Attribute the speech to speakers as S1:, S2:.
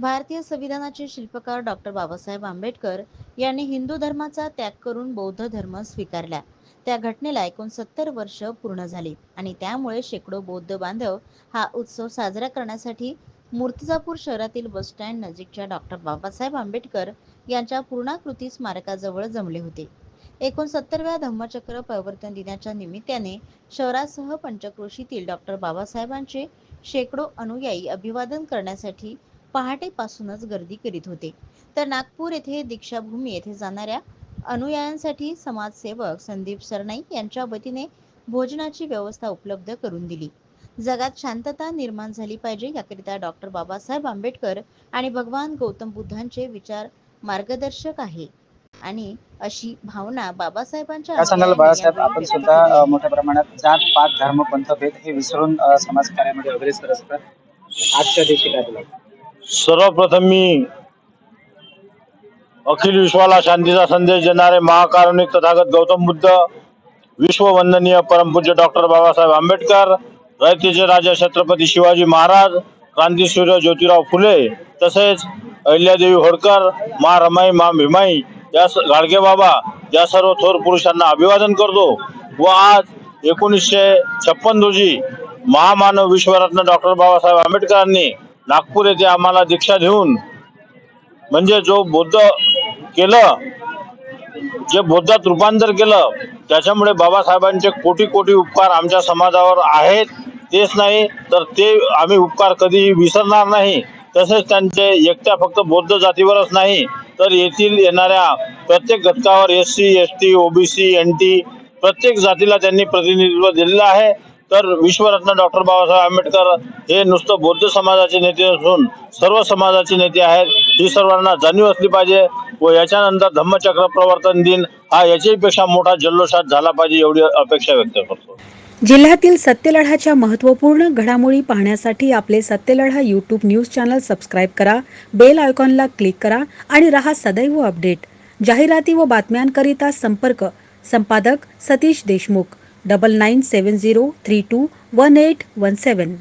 S1: भारतीय संविधानाचे शिल्पकार डॉक्टर बाबासाहेब आंबेडकर यांनी हिंदू धर्माचा त्याग करून बौद्ध धर्म स्वीकारला. त्या घटनेला एकोणसत्तर वर्ष पूर्ण झाली आणि त्यामुळे शेकडो बौद्ध बांधव हा उत्सव साजरा करण्यासाठी मूर्तिजापूर शहरातील बसस्टँड नजीकच्या डॉक्टर बाबासाहेब आंबेडकर यांच्या पूर्णाकृती स्मारकाजवळ जमले होते. एकोणसत्तरव्या धम्मचक्र प्रवर्तन दिनाच्या निमित्ताने शहरासह पंचक्रोशीतील डॉक्टर बाबासाहेबांचे शेकडो अनुयायी अभिवादन करण्यासाठी पहाटेपासूनच गर्दी करीत होते. तर नागपूर येथे दीक्षाभूमी येथे जाणाऱ्या अनुयायांसाठी समाजसेवक संदीप सरनाई यांच्या वतीने भोजनाची व्यवस्था उपलब्ध करून दिली. जगात शांतता निर्माण झाली पाहिजे याकरिता डॉक्टर बाबासाहेब आंबेडकर आणि भगवान गौतम बुद्धांचे विचार मार्गदर्शक आहे. आणि अशी भावना बाबासाहेबांच्या
S2: सांगाल बाळासाहेब आपण सुद्धा मोठ्या प्रमाणात जात पात धर्म पंथभेद हे विसरून अ, समाजकार्यामध्ये अग्रेसर असतात आजच्या दिवशी काय
S3: सर्वप्रथम मी अखिल विश्वाला शांतीचा संदेश देणारे महाकारुणिक तथागत गौतम बुद्ध विश्ववंदनीय परमपूज्य डॉक्टर बाबासाहेब आंबेडकर रयतेचे राजा छत्रपती शिवाजी महाराज क्रांतीसूर्य ज्योतिराव फुले तसेच अहिल्यादेवी होळकर मा रमाई मा भीमाई या गाडगे बाबा या सर्व थोर पुरुषांना अभिवादन करतो. व आज एकोणीसशे छप्पन रोजी महामानव विश्वरत्न डॉक्टर बाबासाहेब आंबेडकरांनी नागपूर येथे आम्हाला दीक्षा देऊन म्हणजे जो बौद्ध केलं जे बौद्धात रूपांतर केलं त्याच्यामुळे बाबासाहेबांचे कोटी कोटी उपकार आमच्या समाजावर आहेत तेच नाही तर ते आम्ही उपकार कधीही विसरणार नाही. तसेच त्यांचे एकट्या फक्त बौद्ध जातीवरच नाही तर येथील येणाऱ्या प्रत्येक घटकावर S C S T OBC N T प्रत्येक जातीला त्यांनी प्रतिनिधित्व दिलेलं आहे. तर विश्वरत्न डॉक्टर बाबासाहेब आंबेडकर हे नुसतं बौद्ध समाजाचे नेते असून सर्व समाजाचे नेते आहेत. ही सर्वांना जाणीव असली पाहिजे व याच्यानंतर धम्मचक्र प्रवर्तन दिन हा याच्यापेक्षा मोठा जल्लोषात झाला पाहिजे एवढी अपेक्षा व्यक्त करतो.
S4: जिल्ह्यातील सत्यलढाच्या महत्त्वपूर्ण घडामोडी पाहण्यासाठी आपले Satyaladha YouTube news channel subscribe करा बेल आयकॉनला क्लिक करा आणि रहा सदैव अपडेट जाहिराती व बातम्यांकरिता संपर्क संपादक सतीश देशमुख. 9970321817.